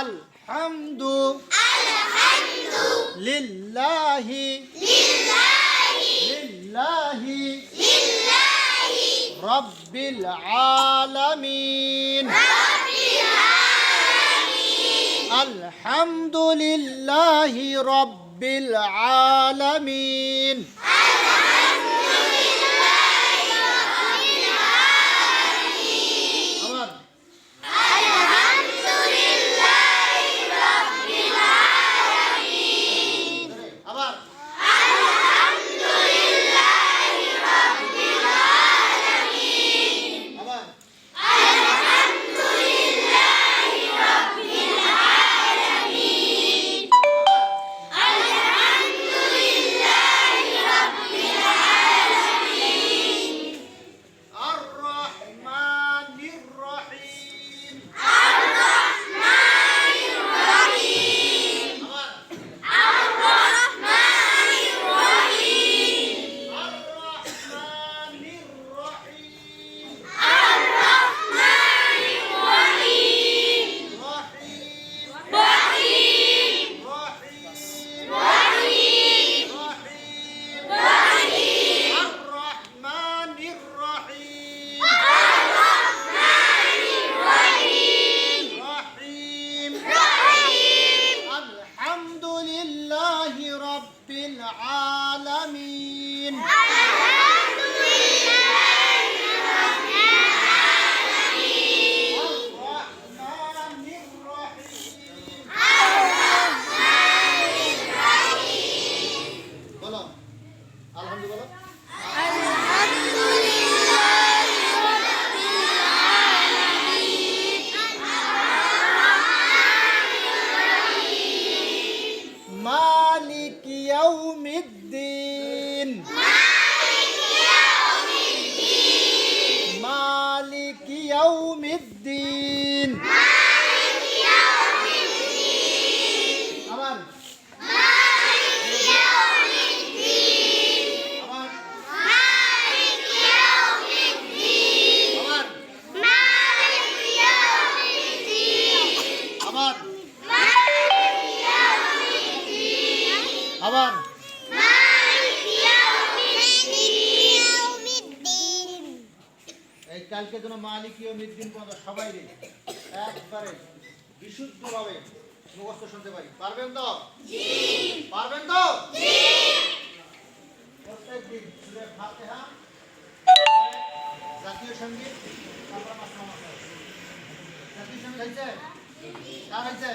الحمد لله لله رب العالمين الحمد لله رب العالمين العالمين মালিক ইয়াউমিদ্দিন। আবার। আবার। কালকে যেন মালিক ইয়মিদ্দিন পর্যন্ত সবাই রে একবারে বিশুদ্ধভাবে মুখস্থ শুনতে পারি। পারবেন তো? পারবেন তো? প্রত্যেক দিন সুরে ফাতেহা জাতীয় সংগীত জাতীয় সংগীত হয়েছে? কার হয়েছে?